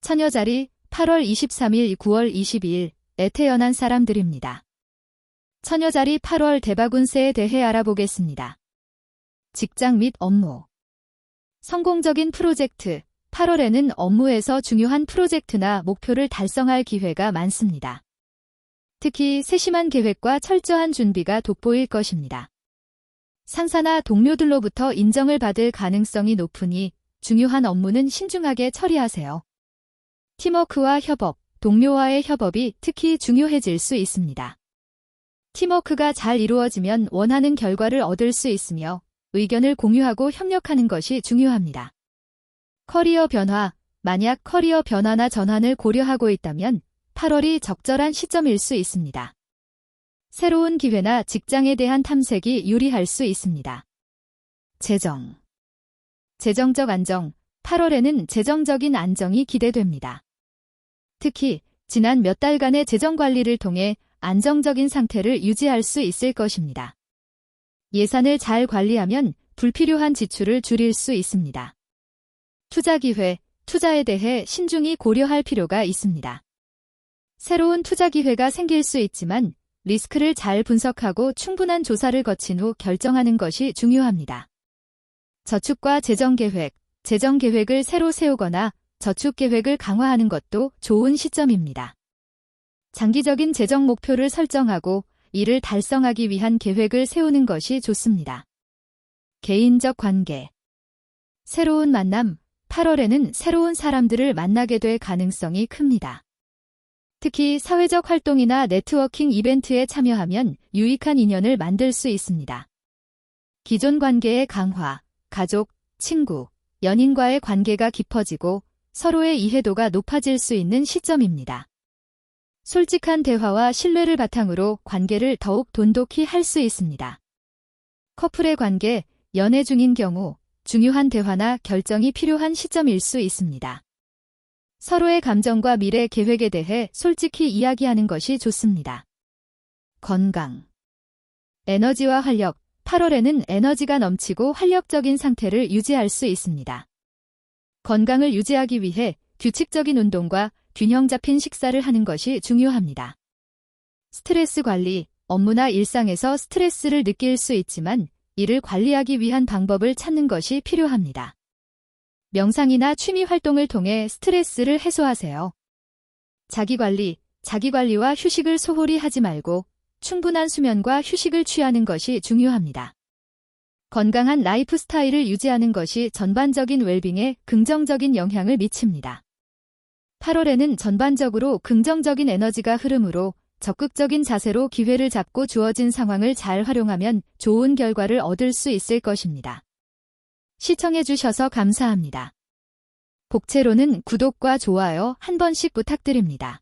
처녀자리 8월 23일 9월 22일에 태어난 사람들입니다. 처녀자리 8월 대박운세에 대해 알아보겠습니다. 직장 및 업무 성공적인 프로젝트 8월에는 업무에서 중요한 프로젝트나 목표를 달성할 기회가 많습니다. 특히 세심한 계획과 철저한 준비가 돋보일 것입니다. 상사나 동료들로부터 인정을 받을 가능성이 높으니 중요한 업무는 신중하게 처리하세요. 팀워크와 협업, 동료와의 협업이 특히 중요해질 수 있습니다. 팀워크가 잘 이루어지면 원하는 결과를 얻을 수 있으며 의견을 공유하고 협력하는 것이 중요합니다. 커리어 변화, 만약 커리어 변화나 전환을 고려하고 있다면 8월이 적절한 시점일 수 있습니다. 새로운 기회나 직장에 대한 탐색이 유리할 수 있습니다. 재정 재정적 안정 8월에는 재정적인 안정이 기대됩니다. 특히 지난 몇 달간의 재정 관리를 통해 안정적인 상태를 유지할 수 있을 것입니다. 예산을 잘 관리하면 불필요한 지출을 줄일 수 있습니다. 투자 기회, 투자에 대해 신중히 고려할 필요가 있습니다. 새로운 투자 기회가 생길 수 있지만 리스크를 잘 분석하고 충분한 조사를 거친 후 결정하는 것이 중요합니다. 저축과 재정 계획, 재정 계획을 새로 세우거나 저축 계획을 강화하는 것도 좋은 시점입니다. 장기적인 재정 목표를 설정하고 이를 달성하기 위한 계획을 세우는 것이 좋습니다. 개인적 관계 새로운 만남 8월에는 새로운 사람들을 만나게 될 가능성이 큽니다. 특히 사회적 활동이나 네트워킹 이벤트에 참여하면 유익한 인연을 만들 수 있습니다. 기존 관계의 강화, 가족, 친구, 연인과의 관계가 깊어지고 서로의 이해도가 높아질 수 있는 시점입니다. 솔직한 대화와 신뢰를 바탕으로 관계를 더욱 돈독히 할 수 있습니다. 커플의 관계, 연애 중인 경우 중요한 대화나 결정이 필요한 시점일 수 있습니다. 서로의 감정과 미래 계획에 대해 솔직히 이야기하는 것이 좋습니다. 건강 에너지와 활력 8월에는 에너지가 넘치고 활력적인 상태를 유지할 수 있습니다. 건강을 유지하기 위해 규칙적인 운동과 균형 잡힌 식사를 하는 것이 중요합니다. 스트레스 관리, 업무나 일상에서 스트레스를 느낄 수 있지만 이를 관리하기 위한 방법을 찾는 것이 필요합니다. 명상이나 취미 활동을 통해 스트레스를 해소하세요. 자기관리, 자기관리와 휴식을 소홀히 하지 말고 충분한 수면과 휴식을 취하는 것이 중요합니다. 건강한 라이프 스타일을 유지하는 것이 전반적인 웰빙에 긍정적인 영향을 미칩니다. 8월에는 전반적으로 긍정적인 에너지가 흐르므로 적극적인 자세로 기회를 잡고 주어진 상황을 잘 활용하면 좋은 결과를 얻을 수 있을 것입니다. 시청해주셔서 감사합니다. 복채로는 구독과 좋아요 한 번씩 부탁드립니다.